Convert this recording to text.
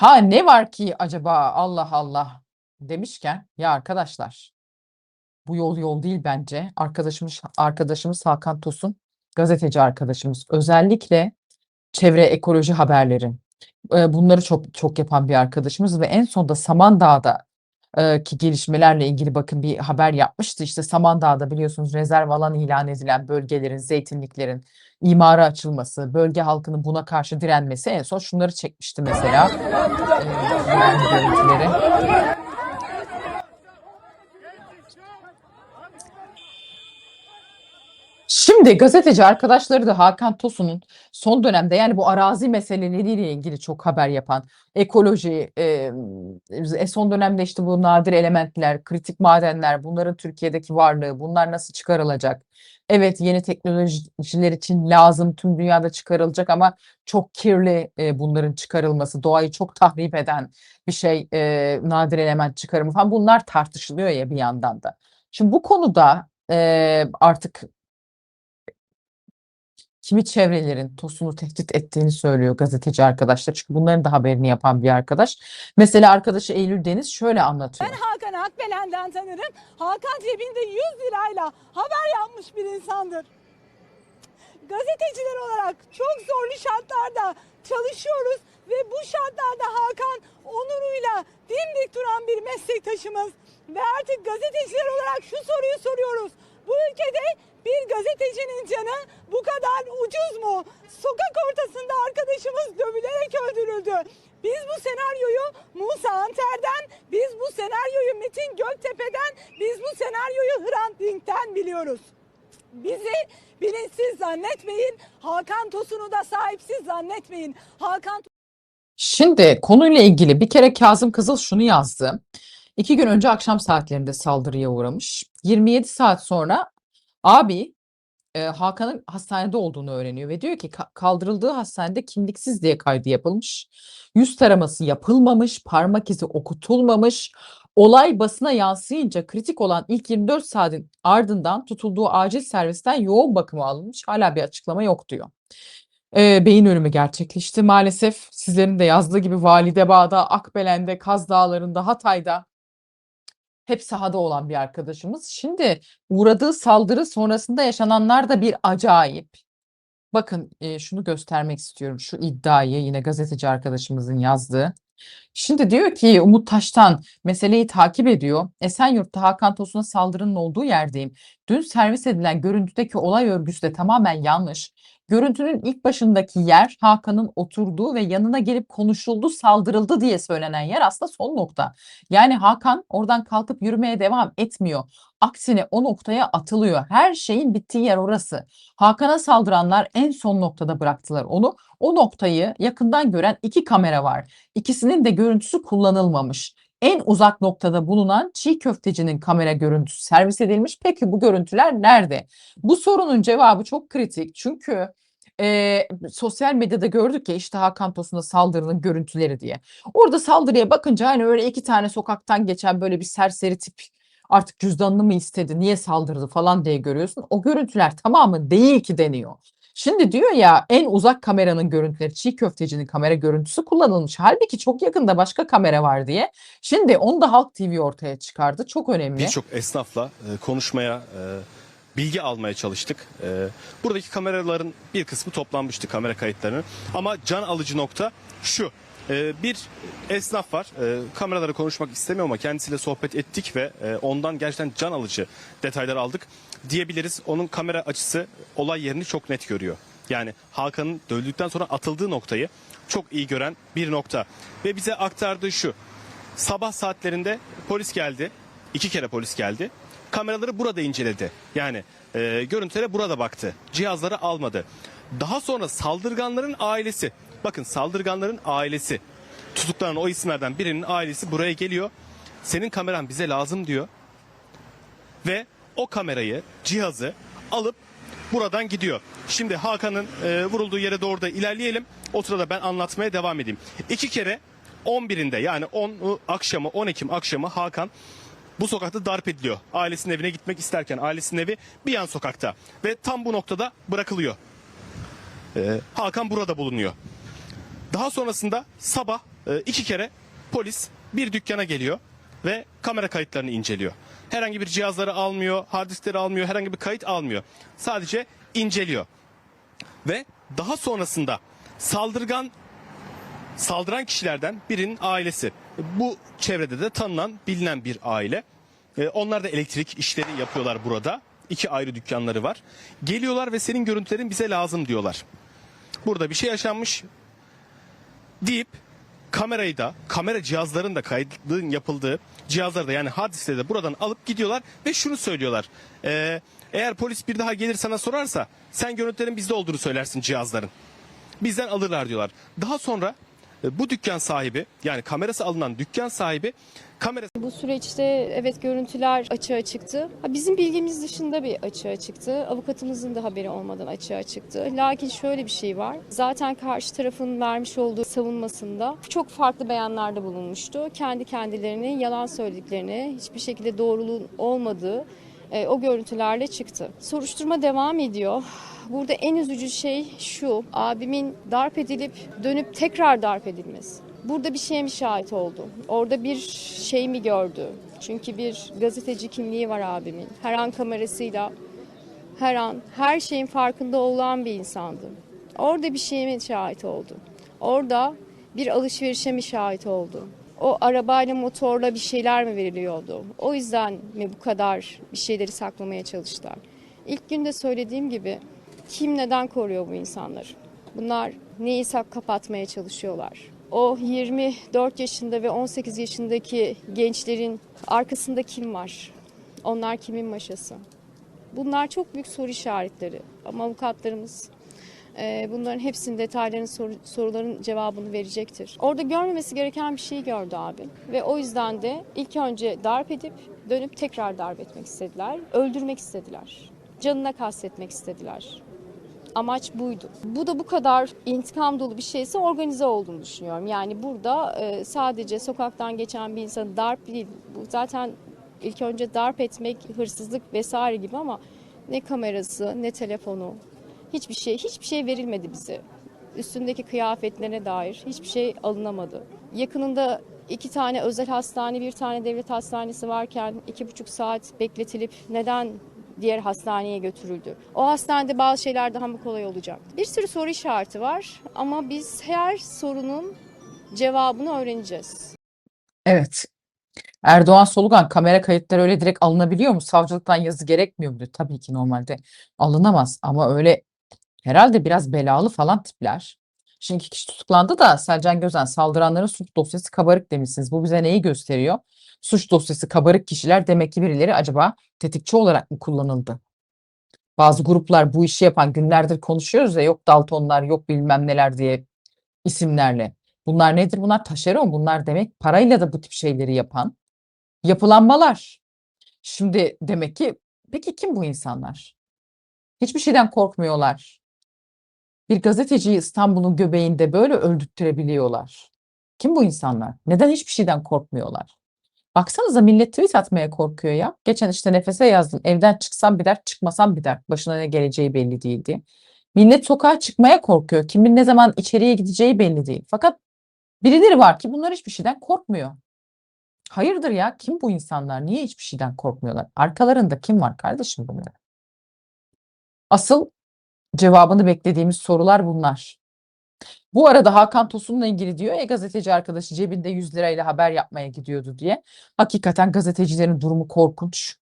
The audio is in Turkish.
Ha ne var ki acaba Allah Allah demişken ya arkadaşlar bu yol yol değil bence. Arkadaşımız arkadaşımız Hakan Tosun gazeteci arkadaşımız özellikle çevre ekoloji haberleri bunları çok çok yapan bir arkadaşımız ve en sonunda Samandağ'da e, ki gelişmelerle ilgili bakın bir haber yapmıştı. İşte Samandağ'da biliyorsunuz rezerv alan ilan edilen bölgelerin, zeytinliklerin imara açılması, bölge halkının buna karşı direnmesi en son şunları çekmişti mesela. E, görüntüleri. Şimdi gazeteci arkadaşları da Hakan Tosun'un son dönemde yani bu arazi meseleleriyle ilgili çok haber yapan ekoloji, e, son dönemde işte bu nadir elementler, kritik madenler, bunların Türkiye'deki varlığı, bunlar nasıl çıkarılacak? Evet yeni teknolojiler için lazım tüm dünyada çıkarılacak ama çok kirli e, bunların çıkarılması, doğayı çok tahrip eden bir şey, e, nadir element çıkarımı falan bunlar tartışılıyor ya bir yandan da. Şimdi bu konuda e, artık kimi çevrelerin Tosun'u tehdit ettiğini söylüyor gazeteci arkadaşlar. Çünkü bunların da haberini yapan bir arkadaş. Mesela arkadaşı Eylül Deniz şöyle anlatıyor. Ben Hakan Akbelen'den tanırım. Hakan cebinde 100 lirayla haber yapmış bir insandır. Gazeteciler olarak çok zorlu şartlarda çalışıyoruz ve bu şartlarda Hakan onuruyla dimdik duran bir meslektaşımız. Ve artık gazeteciler olarak şu soruyu soruyoruz. Bu ülkede bir gazetecinin canı bu kadar ucuz mu? Sokak ortasında arkadaşımız dövülerek öldürüldü. Biz bu senaryoyu Musa Anter'den, biz bu senaryoyu Metin Göktepe'den, biz bu senaryoyu Hrant Dink'ten biliyoruz. Bizi bilinçsiz zannetmeyin, Hakan Tosun'u da sahipsiz zannetmeyin. Hakan Şimdi konuyla ilgili bir kere Kazım Kızıl şunu yazdı. İki gün önce akşam saatlerinde saldırıya uğramış. 27 saat sonra abi e, Hakan'ın hastanede olduğunu öğreniyor ve diyor ki "Ka- kaldırıldığı hastanede kimliksiz diye kaydı yapılmış. Yüz taraması yapılmamış, parmak izi okutulmamış. Olay basına yansıyınca kritik olan ilk 24 saatin ardından tutulduğu acil servisten yoğun bakıma alınmış. Hala bir açıklama yok diyor. E, beyin ölümü gerçekleşti maalesef. Sizlerin de yazdığı gibi Validebağ'da, Akbelen'de, Kaz Dağları'nda, Hatay'da hep sahada olan bir arkadaşımız. Şimdi uğradığı saldırı sonrasında yaşananlar da bir acayip. Bakın e, şunu göstermek istiyorum. Şu iddiayı yine gazeteci arkadaşımızın yazdığı. Şimdi diyor ki Umut Taştan meseleyi takip ediyor. Esenyurt'ta Hakan Tosun'a saldırının olduğu yerdeyim. Dün servis edilen görüntüdeki olay örgüsü de tamamen yanlış. Görüntünün ilk başındaki yer Hakan'ın oturduğu ve yanına gelip konuşuldu, saldırıldı diye söylenen yer aslında son nokta. Yani Hakan oradan kalkıp yürümeye devam etmiyor. Aksine o noktaya atılıyor. Her şeyin bittiği yer orası. Hakan'a saldıranlar en son noktada bıraktılar onu. O noktayı yakından gören iki kamera var. İkisinin de görüntüsü kullanılmamış. En uzak noktada bulunan çiğ köftecinin kamera görüntüsü servis edilmiş. Peki bu görüntüler nerede? Bu sorunun cevabı çok kritik. Çünkü e, sosyal medyada gördük ya işte Hakan Tosun'a saldırının görüntüleri diye. Orada saldırıya bakınca hani öyle iki tane sokaktan geçen böyle bir serseri tip artık cüzdanını mı istedi, niye saldırdı falan diye görüyorsun. O görüntüler tamamı değil ki deniyor. Şimdi diyor ya en uzak kameranın görüntüleri çiğ köftecinin kamera görüntüsü kullanılmış. Halbuki çok yakında başka kamera var diye. Şimdi onu da Halk TV ortaya çıkardı. Çok önemli. Birçok esnafla e, konuşmaya, e, bilgi almaya çalıştık. E, buradaki kameraların bir kısmı toplanmıştı kamera kayıtlarının. Ama can alıcı nokta şu. E, bir esnaf var. E, kameralara konuşmak istemiyor ama kendisiyle sohbet ettik ve e, ondan gerçekten can alıcı detaylar aldık. Diyebiliriz onun kamera açısı olay yerini çok net görüyor. Yani Hakan'ın dövüldükten sonra atıldığı noktayı çok iyi gören bir nokta. Ve bize aktardığı şu. Sabah saatlerinde polis geldi. İki kere polis geldi. Kameraları burada inceledi. Yani e, görüntülere burada baktı. Cihazları almadı. Daha sonra saldırganların ailesi. Bakın saldırganların ailesi. Tutuklanan o isimlerden birinin ailesi buraya geliyor. Senin kameran bize lazım diyor. Ve o kamerayı, cihazı alıp buradan gidiyor. Şimdi Hakan'ın e, vurulduğu yere doğru da ilerleyelim. O sırada ben anlatmaya devam edeyim. İki kere 11'inde yani 10 akşamı 10 Ekim akşamı Hakan bu sokakta darp ediliyor. Ailesinin evine gitmek isterken ailesinin evi bir yan sokakta ve tam bu noktada bırakılıyor. Ee, Hakan burada bulunuyor. Daha sonrasında sabah e, iki kere polis bir dükkana geliyor ve kamera kayıtlarını inceliyor. Herhangi bir cihazları almıyor, hard almıyor, herhangi bir kayıt almıyor. Sadece inceliyor. Ve daha sonrasında saldırgan saldıran kişilerden birinin ailesi. Bu çevrede de tanınan, bilinen bir aile. Ee, onlar da elektrik işleri yapıyorlar burada. İki ayrı dükkanları var. Geliyorlar ve senin görüntülerin bize lazım diyorlar. Burada bir şey yaşanmış deyip kamerayı da kamera cihazların da kaydın yapıldığı cihazları da yani hard diskleri de buradan alıp gidiyorlar ve şunu söylüyorlar. Ee, eğer polis bir daha gelir sana sorarsa sen görüntülerin bizde olduğunu söylersin cihazların bizden alırlar diyorlar. Daha sonra bu dükkan sahibi yani kamerası alınan dükkan sahibi kamerası Bu süreçte evet görüntüler açığa çıktı. Bizim bilgimiz dışında bir açığa çıktı. Avukatımızın da haberi olmadan açığa çıktı. Lakin şöyle bir şey var. Zaten karşı tarafın vermiş olduğu savunmasında çok farklı beyanlarda bulunmuştu. Kendi kendilerini yalan söylediklerini, hiçbir şekilde doğruluğun olmadığı e, o görüntülerle çıktı. Soruşturma devam ediyor. Burada en üzücü şey şu, abimin darp edilip dönüp tekrar darp edilmesi. Burada bir şeye mi şahit oldu? Orada bir şey mi gördü? Çünkü bir gazeteci kimliği var abimin. Her an kamerasıyla, her an her şeyin farkında olan bir insandı. Orada bir şeye mi şahit oldu? Orada bir alışverişe mi şahit oldu? O arabayla motorla bir şeyler mi veriliyordu? O yüzden mi bu kadar bir şeyleri saklamaya çalıştılar? İlk günde söylediğim gibi kim neden koruyor bu insanları? Bunlar neyi sak kapatmaya çalışıyorlar? O 24 yaşında ve 18 yaşındaki gençlerin arkasında kim var? Onlar kimin maşası? Bunlar çok büyük soru işaretleri. Ama avukatlarımız e, bunların hepsinin detaylarını soru- soruların cevabını verecektir. Orada görmemesi gereken bir şeyi gördü abi. Ve o yüzden de ilk önce darp edip dönüp tekrar darp etmek istediler. Öldürmek istediler. Canına kastetmek istediler. Amaç buydu. Bu da bu kadar intikam dolu bir şeyse organize olduğunu düşünüyorum. Yani burada e, sadece sokaktan geçen bir insanı darp değil. Bu zaten ilk önce darp etmek, hırsızlık vesaire gibi ama ne kamerası, ne telefonu, hiçbir şey, hiçbir şey verilmedi bize. Üstündeki kıyafetlerine dair hiçbir şey alınamadı. Yakınında iki tane özel hastane, bir tane devlet hastanesi varken iki buçuk saat bekletilip neden diğer hastaneye götürüldü? O hastanede bazı şeyler daha mı kolay olacak? Bir sürü soru işareti var ama biz her sorunun cevabını öğreneceğiz. Evet. Erdoğan Solugan kamera kayıtları öyle direkt alınabiliyor mu? Savcılıktan yazı gerekmiyor mu? Tabii ki normalde alınamaz ama öyle herhalde biraz belalı falan tipler. Şimdi iki kişi tutuklandı da Selcan Gözen saldıranların suç dosyası kabarık demişsiniz. Bu bize neyi gösteriyor? Suç dosyası kabarık kişiler demek ki birileri acaba tetikçi olarak mı kullanıldı? Bazı gruplar bu işi yapan günlerdir konuşuyoruz ya yok Daltonlar yok bilmem neler diye isimlerle. Bunlar nedir? Bunlar taşeron. Bunlar demek parayla da bu tip şeyleri yapan yapılanmalar. Şimdi demek ki peki kim bu insanlar? Hiçbir şeyden korkmuyorlar. Bir gazeteciyi İstanbul'un göbeğinde böyle öldürttürebiliyorlar. Kim bu insanlar? Neden hiçbir şeyden korkmuyorlar? Baksanıza millet tweet atmaya korkuyor ya. Geçen işte nefese yazdım. Evden çıksam bir dert, çıkmasam bir dert. Başına ne geleceği belli değil diye. Millet sokağa çıkmaya korkuyor. Kimin ne zaman içeriye gideceği belli değil. Fakat birileri var ki bunlar hiçbir şeyden korkmuyor. Hayırdır ya? Kim bu insanlar? Niye hiçbir şeyden korkmuyorlar? Arkalarında kim var kardeşim bunların? Asıl cevabını beklediğimiz sorular bunlar. Bu arada Hakan Tosun'la ilgili diyor ya gazeteci arkadaşı cebinde 100 lirayla haber yapmaya gidiyordu diye. Hakikaten gazetecilerin durumu korkunç.